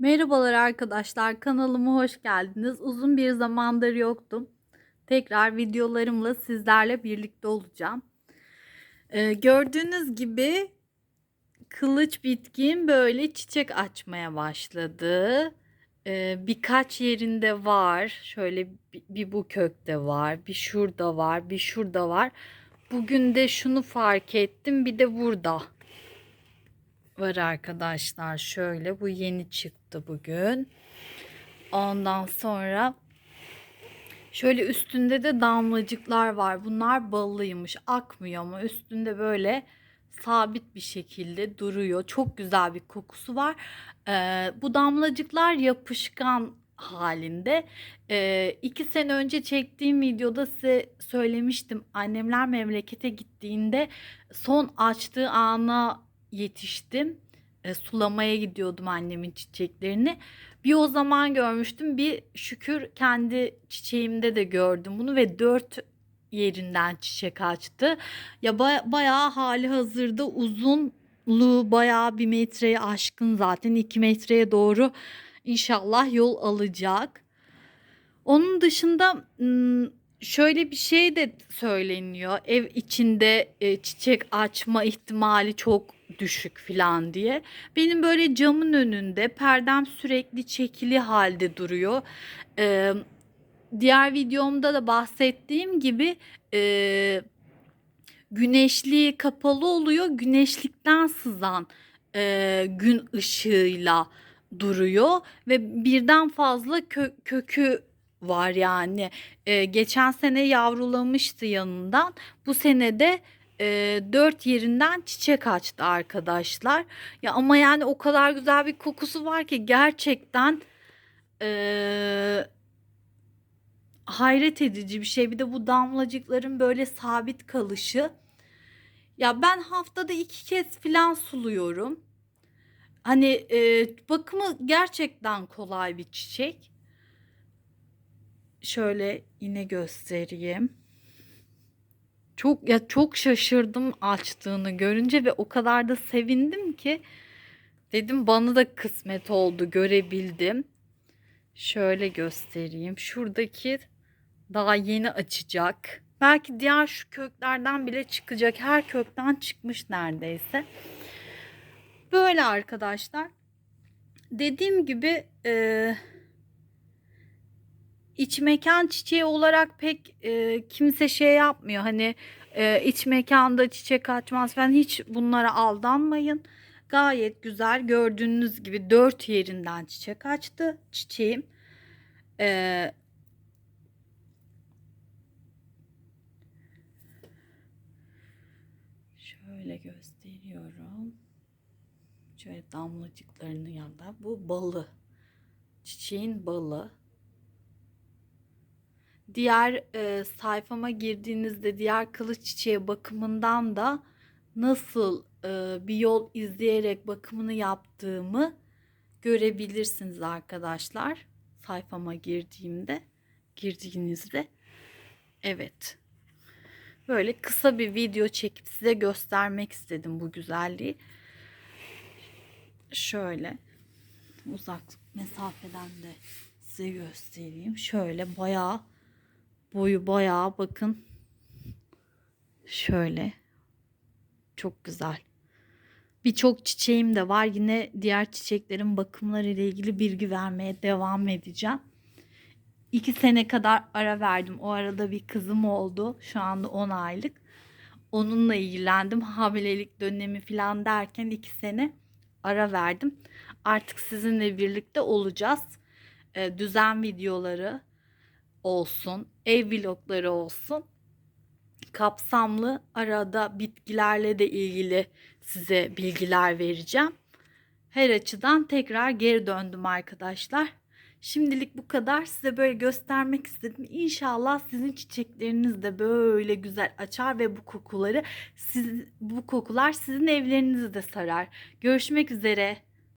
Merhabalar arkadaşlar kanalıma hoş geldiniz. Uzun bir zamandır yoktum. Tekrar videolarımla sizlerle birlikte olacağım. Ee, gördüğünüz gibi kılıç bitkin böyle çiçek açmaya başladı. Ee, birkaç yerinde var. Şöyle bir, bir bu kökte var, bir şurada var, bir şurada var. Bugün de şunu fark ettim. Bir de burada var arkadaşlar. Şöyle bu yeni çıktı bugün. Ondan sonra şöyle üstünde de damlacıklar var. Bunlar ballıymış. Akmıyor ama üstünde böyle sabit bir şekilde duruyor. Çok güzel bir kokusu var. Ee, bu damlacıklar yapışkan halinde. Ee, iki sene önce çektiğim videoda size söylemiştim. Annemler memlekete gittiğinde son açtığı ana yetiştim. E, sulamaya gidiyordum annemin çiçeklerini. Bir o zaman görmüştüm. Bir şükür kendi çiçeğimde de gördüm bunu ve dört yerinden çiçek açtı. Ya ba- bayağı hali hazırda uzunluğu bayağı bir metreye aşkın zaten iki metreye doğru inşallah yol alacak. Onun dışında şöyle bir şey de söyleniyor. Ev içinde e, çiçek açma ihtimali çok düşük falan diye. Benim böyle camın önünde perdem sürekli çekili halde duruyor. Ee, diğer videomda da bahsettiğim gibi e, güneşli kapalı oluyor. Güneşlikten sızan e, gün ışığıyla duruyor ve birden fazla kö- kökü var yani. E, geçen sene yavrulamıştı yanından. Bu sene de e, dört yerinden çiçek açtı arkadaşlar. Ya ama yani o kadar güzel bir kokusu var ki gerçekten e, hayret edici bir şey. Bir de bu damlacıkların böyle sabit kalışı. Ya ben haftada iki kez falan suluyorum. Hani e, bakımı gerçekten kolay bir çiçek. Şöyle yine göstereyim. Çok ya çok şaşırdım açtığını görünce ve o kadar da sevindim ki dedim bana da kısmet oldu görebildim. Şöyle göstereyim. Şuradaki daha yeni açacak. Belki diğer şu köklerden bile çıkacak. Her kökten çıkmış neredeyse. Böyle arkadaşlar. Dediğim gibi e, iç mekan çiçeği olarak pek e, kimse şey yapmıyor. Hani e, iç mekanda çiçek açmaz falan hiç bunlara aldanmayın. Gayet güzel gördüğünüz gibi dört yerinden çiçek açtı çiçeğim. E, şöyle gösteriyorum. Şöyle damlacıklarını yanında. Bu balı. Çiçeğin balı. Diğer e, sayfama girdiğinizde diğer kılıç çiçeği bakımından da nasıl e, bir yol izleyerek bakımını yaptığımı görebilirsiniz arkadaşlar. Sayfama girdiğimde, girdiğinizde. Evet. Böyle kısa bir video çekip size göstermek istedim bu güzelliği. Şöyle uzak mesafeden de size göstereyim. Şöyle bayağı boyu bayağı bakın. Şöyle. Çok güzel. Birçok çiçeğim de var. Yine diğer çiçeklerin bakımları ile ilgili bilgi vermeye devam edeceğim. İki sene kadar ara verdim. O arada bir kızım oldu. Şu anda 10 aylık. Onunla ilgilendim. Hamilelik dönemi falan derken iki sene ara verdim. Artık sizinle birlikte olacağız. Ee, düzen videoları olsun, ev vlogları olsun. Kapsamlı arada bitkilerle de ilgili size bilgiler vereceğim. Her açıdan tekrar geri döndüm arkadaşlar. Şimdilik bu kadar. Size böyle göstermek istedim. İnşallah sizin çiçekleriniz de böyle güzel açar ve bu kokuları siz bu kokular sizin evlerinizi de sarar. Görüşmek üzere.